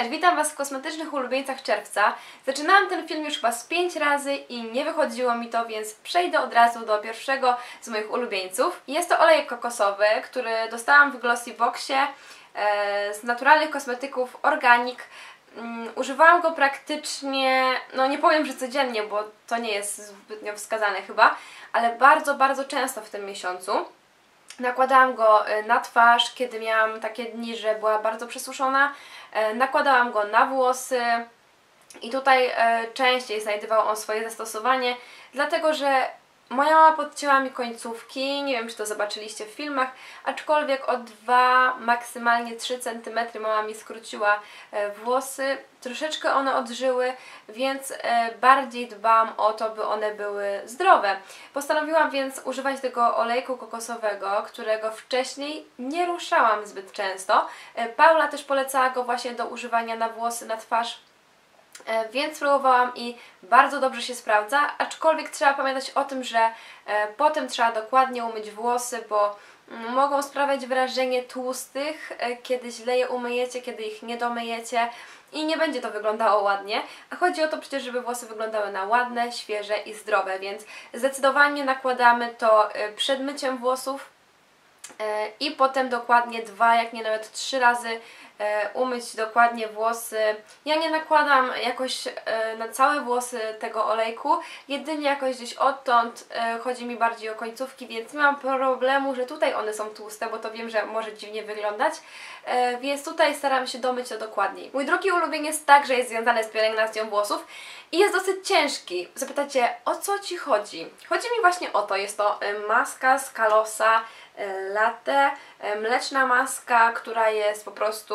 Cześć, witam Was w kosmetycznych ulubieńcach czerwca. Zaczynałam ten film już chyba z 5 razy i nie wychodziło mi to, więc przejdę od razu do pierwszego z moich ulubieńców. Jest to olejek kokosowy, który dostałam w Glossyboxie e, z naturalnych kosmetyków Organic. Mm, używałam go praktycznie, no nie powiem, że codziennie, bo to nie jest zbytnio wskazane chyba, ale bardzo, bardzo często w tym miesiącu. Nakładałam go e, na twarz, kiedy miałam takie dni, że była bardzo przesuszona. E, nakładałam go na włosy i tutaj e, częściej znajdował on swoje zastosowanie, dlatego że moja mama podcięła mi końcówki, nie wiem czy to zobaczyliście w filmach, aczkolwiek o 2, maksymalnie 3 cm mama mi skróciła e, włosy, troszeczkę one odżyły, więc e, bardziej dbam o to, by one były zdrowe. Postanowiłam więc używać tego olejku kokosowego, którego wcześniej nie ruszałam zbyt często. E, Paula też polecała go właśnie do używania na włosy, na twarz, więc spróbowałam i bardzo dobrze się sprawdza, aczkolwiek trzeba pamiętać o tym, że e, potem trzeba dokładnie umyć włosy, bo mm, mogą sprawiać wrażenie tłustych, e, kiedy źle je umyjecie, kiedy ich nie domyjecie i nie będzie to wyglądało ładnie, a chodzi o to przecież, żeby włosy wyglądały na ładne, świeże i zdrowe, więc zdecydowanie nakładamy to przed myciem włosów i potem dokładnie dwa, jak nie nawet trzy razy E, umyć dokładnie włosy. Ja nie nakładam jakoś e, na całe włosy tego olejku, jedynie jakoś gdzieś odtąd e, chodzi mi bardziej o końcówki, więc nie mam problemu, że tutaj one są tłuste, bo to wiem, że może dziwnie wyglądać, więc tutaj staram się domyć to dokładniej. Mój drugi ulubieniec także jest związany z pielęgnacją włosów i jest dosyć ciężki. Zapytacie, o co Ci chodzi? Chodzi mi właśnie o to, jest to maska z Kalosa Latte, mleczna maska, która jest po prostu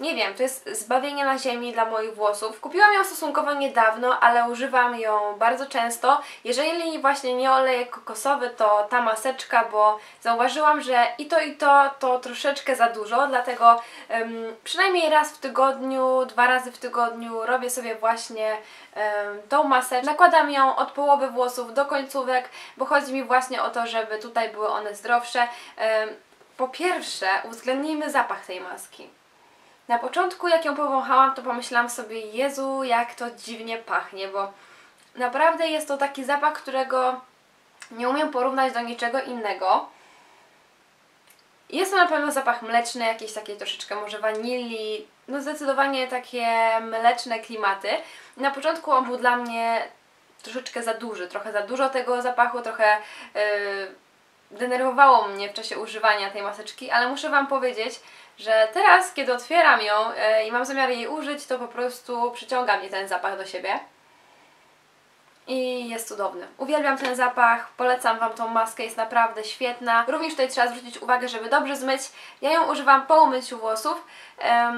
nie wiem, to jest zbawienie na ziemi dla moich włosów. Kupiłam ją stosunkowo niedawno, ale używam ją bardzo często. Jeżeli właśnie nie olejek kokosowy, to ta maseczka, bo zauważyłam, że i to i to to troszeczkę za dużo, dlatego um, przynajmniej raz w tygodniu, dwa razy w tygodniu robię sobie właśnie um, tą maseczkę. Nakładam ją od połowy włosów do końcówek, bo chodzi mi właśnie o to, żeby tutaj były one zdrowsze. Um, po pierwsze, uwzględnijmy zapach tej maski. Na początku jak ją powąchałam, to pomyślałam sobie, Jezu, jak to dziwnie pachnie, bo naprawdę jest to taki zapach, którego nie umiem porównać do niczego innego. Jest to na pewno zapach mleczny, jakieś takie troszeczkę może wanilii, no zdecydowanie takie mleczne klimaty. Na początku on był dla mnie troszeczkę za duży, trochę za dużo tego zapachu, trochę yy, denerwowało mnie w czasie używania tej maseczki, ale muszę Wam powiedzieć, że teraz, kiedy otwieram ją e, i mam zamiar jej użyć, to po prostu przyciąga mnie ten zapach do siebie. I jest cudowny. Uwielbiam ten zapach, polecam Wam tą maskę, jest naprawdę świetna. Również tutaj trzeba zwrócić uwagę, żeby dobrze zmyć. Ja ją używam po umyciu włosów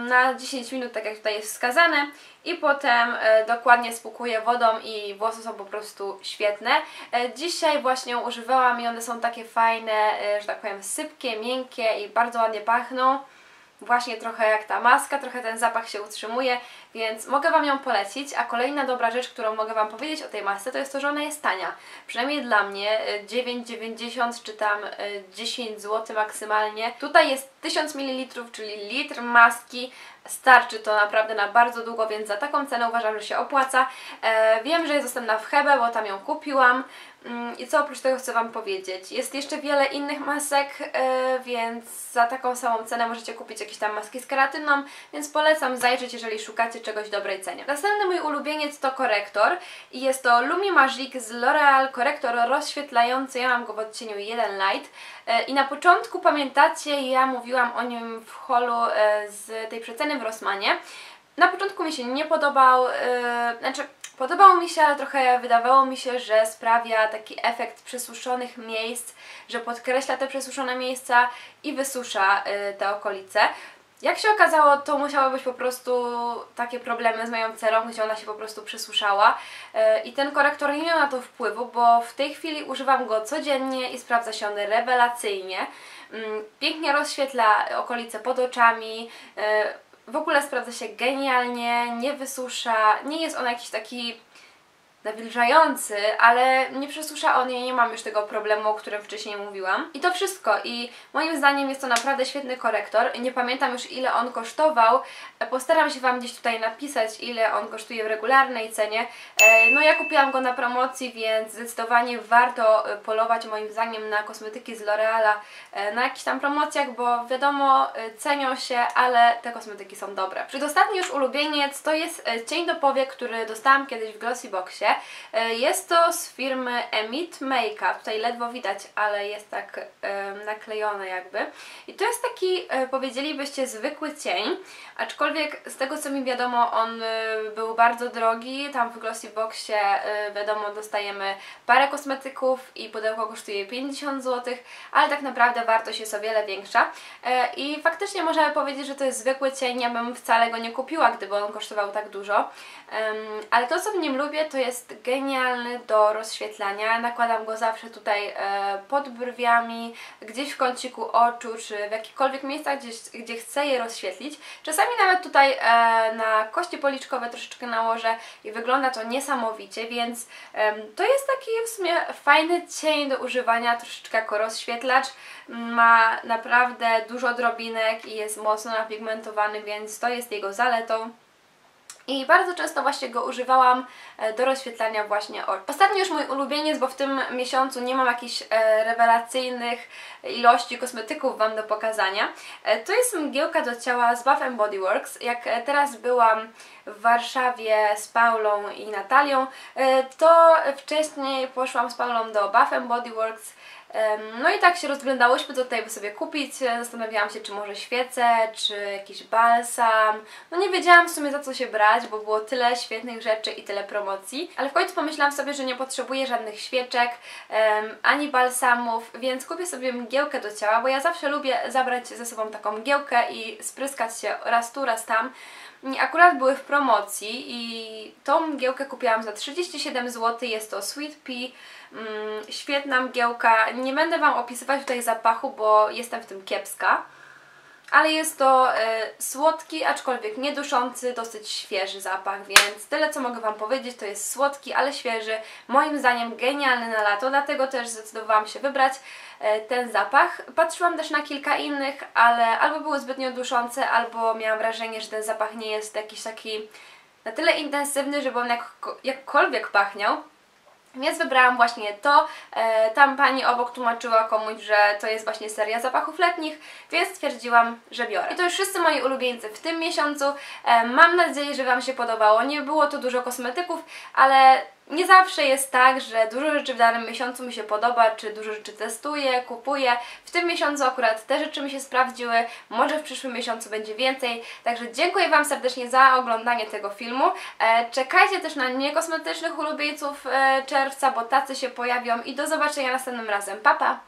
na 10 minut, tak jak tutaj jest wskazane i potem e, dokładnie spukuję wodą i włosy są po prostu świetne. E, dzisiaj właśnie ją używałam i one są takie fajne, że tak powiem sypkie, miękkie i bardzo ładnie pachną właśnie trochę jak ta maska, trochę ten zapach się utrzymuje, więc mogę Wam ją polecić, a kolejna dobra rzecz, którą mogę Wam powiedzieć o tej masce, to jest to, że ona jest tania. Przynajmniej dla mnie 9,90 y, czy tam 10 y, zł maksymalnie. Tutaj jest 1000 ml, czyli litr maski, starczy to naprawdę na bardzo długo, więc za taką cenę uważam, że się opłaca. E, wiem, że jest dostępna w Hebe, bo tam ją kupiłam. Mm, I co oprócz tego chcę Wam powiedzieć? Jest jeszcze wiele innych masek, e, więc za taką samą cenę możecie kupić jakieś tam maski z keratyną, więc polecam zajrzeć, jeżeli szukacie czegoś dobrej cenie. Następny mój ulubieniec to korektor i jest to Lumi Magic z L'Oreal korektor rozświetlający, ja mam go w odcieniu 1 Light e, i na początku pamiętacie, ja mówiłam o nim w holu e, z tej przeceny w Rossmanie. Na początku mi się nie podobał, znaczy Podobało mi się, ale trochę wydawało mi się, że sprawia taki efekt przesuszonych miejsc, że podkreśla te przesuszone miejsca i wysusza te okolice. Jak się okazało, to musiały być po prostu takie problemy z moją cerą, gdzie ona się po prostu przesuszała y, i ten korektor nie miał na to wpływu, bo w tej chwili używam go codziennie i sprawdza się on rewelacyjnie. Mm, pięknie rozświetla okolice pod oczami, y, w ogóle sprawdza się genialnie, nie wysusza, nie jest on jakiś taki nawilżający, ale nie przesusza on i nie mam już tego problemu, o którym wcześniej mówiłam. I to wszystko i moim zdaniem jest to naprawdę świetny korektor. Nie pamiętam już ile on kosztował. Postaram się Wam gdzieś tutaj napisać ile on kosztuje w regularnej cenie. E, no ja kupiłam go na promocji, więc zdecydowanie warto e, polować moim zdaniem na kosmetyki z L'Oreala e, na jakichś tam promocjach, bo wiadomo cenią się, ale te kosmetyki są dobre. Przedostatni już ulubieniec to jest cień do powiek, który dostałam kiedyś w Glossyboxie. E, jest to z firmy Emit Makeup. Tutaj ledwo widać, ale jest tak e, naklejone jakby. I to jest taki, e, powiedzielibyście, zwykły cień, aczkolwiek z tego co mi wiadomo, on był bardzo drogi. Tam w Glossyboxie wiadomo, dostajemy parę kosmetyków i pudełko kosztuje 50 zł, ale tak naprawdę wartość jest o wiele większa. I faktycznie możemy powiedzieć, że to jest zwykły cień. Ja bym wcale go nie kupiła, gdyby on kosztował tak dużo. Ale to, co w nim lubię, to jest jest genialny do rozświetlania. Nakładam go zawsze tutaj e, pod brwiami, gdzieś w kąciku oczu, czy w jakichkolwiek miejscach, gdzie, gdzie chcę je rozświetlić. Czasami nawet tutaj e, na kości policzkowe troszeczkę nałożę i wygląda to niesamowicie, więc to jest taki w sumie fajny cień do używania, troszeczkę jako rozświetlacz. Ma naprawdę dużo drobinek i jest mocno napigmentowany, więc to jest jego zaletą. I bardzo często właśnie go używałam e, do rozświetlania właśnie oczu. Ostatni już mój ulubieniec, bo w tym miesiącu nie mam jakichś e, rewelacyjnych ilości kosmetyków Wam do pokazania. E, to jest mgiełka do ciała z Bath Body Works. Jak teraz byłam w Warszawie z Paulą i Natalią, to wcześniej poszłam z Paulą do Bath Body Works no i tak się rozglądałyśmy, co tutaj by sobie kupić. Zastanawiałam się, czy może świece, czy jakiś balsam. No nie wiedziałam w sumie za co się brać, bo było tyle świetnych rzeczy i tyle promocji. Ale w końcu pomyślałam sobie, że nie potrzebuję żadnych świeczek, ani balsamów, więc kupię sobie mgiełkę do ciała, bo ja zawsze lubię zabrać ze sobą taką mgiełkę i spryskać się raz tu, raz tam. Akurat były w promocji i tą mgiełkę kupiłam za 37 zł, jest to Sweet Pea świetna mgiełka. Nie będę Wam opisywać tutaj zapachu, bo jestem w tym kiepska. Ale jest to y, słodki, aczkolwiek nieduszący, dosyć świeży zapach, więc tyle co mogę Wam powiedzieć, to jest słodki, ale świeży. Moim zdaniem genialny na lato, dlatego też zdecydowałam się wybrać y, ten zapach. Patrzyłam też na kilka innych, ale albo były zbytnio duszące, albo miałam wrażenie, że ten zapach nie jest jakiś taki na tyle intensywny, żeby on jak, jakkolwiek pachniał. Więc wybrałam właśnie to. E, tam pani obok tłumaczyła komuś, że to jest właśnie seria zapachów letnich, więc stwierdziłam, że biorę. I to już wszyscy moi ulubieńcy w tym miesiącu. E, mam nadzieję, że Wam się podobało. Nie było to dużo kosmetyków, ale nie zawsze jest tak, że dużo rzeczy w danym miesiącu mi się podoba, czy dużo rzeczy testuję, kupuję. W tym miesiącu akurat te rzeczy mi się sprawdziły, może w przyszłym miesiącu będzie więcej. Także dziękuję Wam serdecznie za oglądanie tego filmu. E, czekajcie też na niekosmetycznych ulubieńców e, czerwca, bo tacy się pojawią i do zobaczenia następnym razem. Pa, pa!